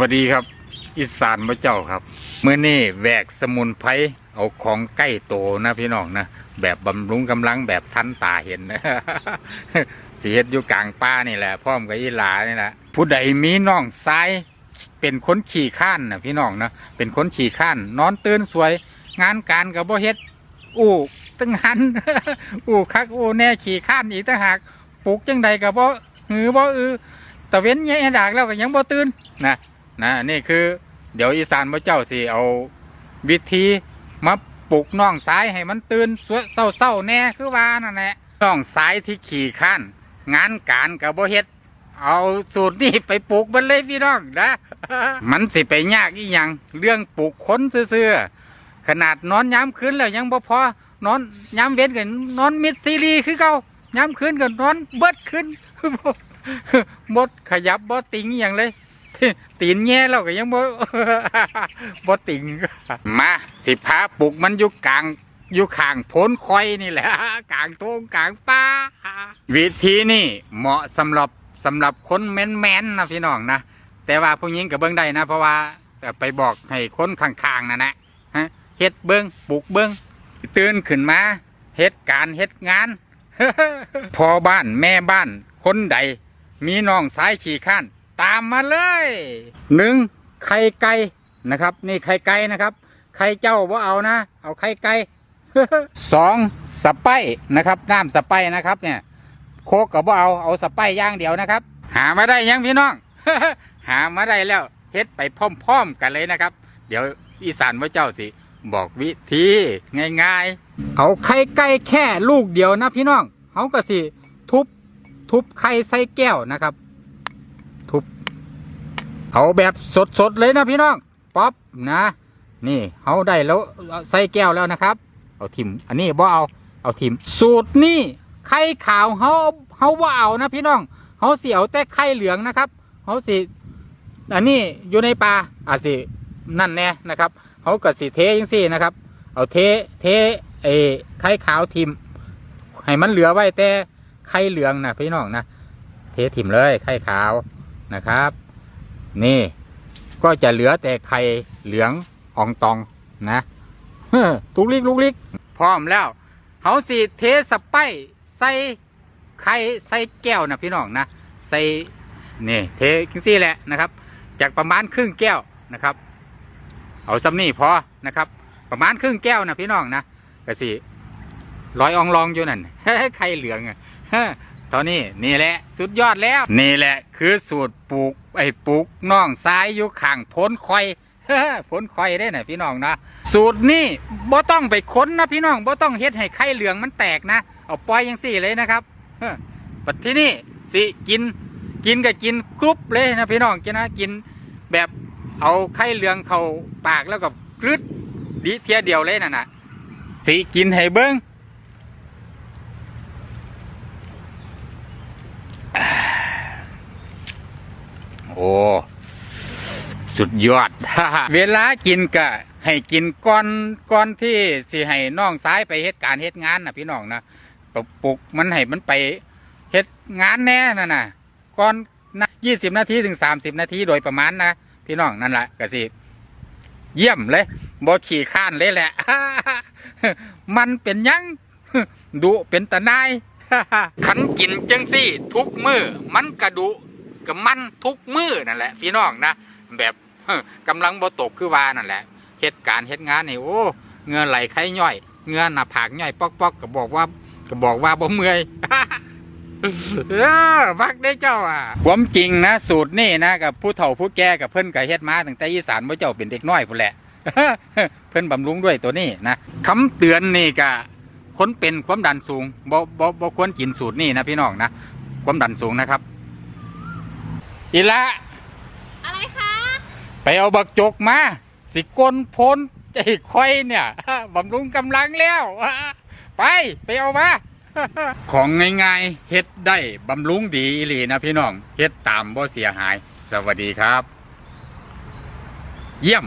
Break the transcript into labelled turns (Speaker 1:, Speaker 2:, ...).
Speaker 1: วัสดีครับ อีสานพระเจ้าครับเมื่อนี้แหวกสมุนไพรเอาของใกล้โตนะพี่น้องนะแบบบำรุงกำลังแบบทันตาเห็นนะสีเฮ็ดอยู่กลางป่านี่แหละพร้อมกับอีหลานี่แหละผู้ใดมีน้องซ้ายเป็นคนขี่ข้านนะพี่น้องนะเป็นคนขี่ข้าน นอนตื่นสวย งานการกับบ่เฮ็ดอู้ตั้งหันอู้คักอู้แน่ขี่ข้านอีกต่างหากปลุกจังใดกับบ่หือบ่อือตะเว้นแย่ดากแล้วก็ยังบ่ตื่นนะ นะนี่คือเดี๋ยวอีสานพระเจ้าสิเอาวิธีมาปลุกน้องสายให้มันตื่นสวยเศร้าๆแน่คือว่านั่นแหละน้องสายที่ขี่ข้านงานการกับบ่เฮ็ดเอาสูตรนี้ไปปลูกมันเลยพี่น้องนะ มันสิไปยากอีหยังเรื่องปลูกคนซื่อขนาดนอนย้ำคืนแล้วยังบ่พอนอนย้ำเว้นกันนอนมิดซีรีคือเก่าย้ำคืนกันนอนเบิดคืนบดขยับบ่ติงอย่างเลย ตีนแง่แล้วก็ยังบ่บ่ติงมาสิพาปลูกมันอยู่กลางอยู่ข้างพ้นคอยนี่แหละกลางทงกลางป่าวิธีนี่เหมาะสำหรับสำหรับคนแมนๆนะพี่น้องนะแต่ว่าผู้หญิงกับเบิ้งได้นะ เพราะว่าไปบอกให้คนข้างๆนั่นแหละฮะเฮ็ดเบิ้งปลูกเบิ้งตื่นขึ้นมาเฮ็ดการเฮ็ดงานพอบ้านแม่บ้าน คนใด มีน้องสายขี่ข้าน ตามมาเลยหนึ่งไข่ไก่นะครับ นี่ไข่ไก่นะครับไข่เจ้าว่าเอานะ เอาไข่ไก่สองสไปร์นะครับน้ำสไปร์นะครับ เนี่ย โคกกับว่าเอาเอาสไปร์ย่างเดียวนะครับ หามาได้ยังพี่น้องหามาได้แล้วเฮ็ดไปพร้อมๆกันเลยนะครับ เดี๋ยวอีสานว่าเจ้าสิ บอกวิธีง่ายๆ เอาไข่ไก่แค่ลูกเดียวนะพี่น้องเขาก็สิ ทุบ ทุบไข่ใส่แก้วนะครับ เอาแบบสดๆเลยนะพี่น้องป๊อปนะ นี่เขาได้แล้วใส่แก้วแล้วนะครับ เอาทิมอันนี้บ่เอาเอาทิมสูตรนี่ไข่ขาวเขาเขาว่าเอานะพี่น้องเขาเสียวแต่ไข่เหลืองนะครับเขาสิอันนี้อยู่ในปลาอาจสินั่นแน่นะครับเขาก็สิเทยังสี่นะครับ เอาเทเทไอ้ไข่ขาวทิมให้มันเหลือไว้แต่ไข่เหลืองนะพี่น้องนะเททิมเลยไข่ขาวนะครับ นี่ ก็จะเหลือแต่ไข่เหลืองอองตองนะทุกลิกลุกลิกพร้อมแล้วเขาสิเทสไปใส่ไข่ใส่แก้วนะพี่น้องนะใส่นี่เทกิงซี่แหละนะครับ จากประมาณครึ่งแก้วนะครับ เอาซ้ำนี่พอนะครับ ประมาณครึ่งแก้วนะพี่น้องนะก็สิร้อยอองลองอยู่นั่นไข่เหลืองอะตอนนี้นี่แหละ สุดยอดแล้ว นี่แหละคือสูตรปลูก ไอ้ปลูกน่องซ้ายอยู่ข้างพ้นคอยพ้นคอยได้นะพี่น้องนะสูตรนี่บ่ต้องไปค้นนะพี่น้องบ่ต้องเฮ็ดให้ไข่เหลืองมันแตกนะเอาปล่อยยังสี่เลยนะครับปัจที่นี่สิกินกินก็กินกรุบเลยนะพี่น้องกินนะกินแบบเอาไข่เหลืองเข้าปากแล้วก็กรึดดีเทียเดียวเลยน่ะนะสิกินให้เบิ้ง โอ้สุดยอด เวลากินก็ให้กินก่อนก่อนที่สิให้น้องซ้ายไปเฮ็ดการเฮ็ดงานนะพี่น้องนะปปลุกมันให้มันไปเฮ็ดงานแน่น่ะนะก่อนยี่สิบนาทีถึงสามสิบนาทีโดยประมาณนะพี่น้องนั่นแหละก็สิเยี่ยมเลยบ่ขี่ข้านเลยแหละ มันเป็นยังดุเป็นตะนายขันกินจังซี่ ทุกมือมันกระดุ กับมันทุกมือนั่นแหละพี่น้องนะแบบกำลังบ่ตกคือว่านั่นแหละเหตุการณ์เหตุงานนี่โอ้เงือไหลไข้ย่อย เงือหน้าผากย่อยปอกๆก็บอกว่าก็บอกว่าบ่เมื่อยเออพักได้เจ้าอะความจริงนะสูตรนี่นะกับผู้เฒ่าผู้แก่กับเพิ่อนกับเฮ็ดมาตั้งแต่อีสานพ่เจ้าเป็นเด็กน้อยพุ่นแหละเพิ่อนบำรุงด้วยตัวนี้นะคำเตือนนี่ก็คนเป็นความดันสูงบ่บ่บ่ควรกินสูตรนี่นะพี่น้องนะความดันสูงนะครับ อีละ
Speaker 2: อะไรคะ
Speaker 1: ไปเอาบักจกมา สิก้นพ้นไอ้ควายเนี่ยบำรุงกำลังแล้ว ไป ไปเอามา ของง่ายๆเฮ็ดได้บำรุงดีอีหลีนะพี่น้องเฮ็ดตามบ่เสียหาย สวัสดีครับ เยี่ยม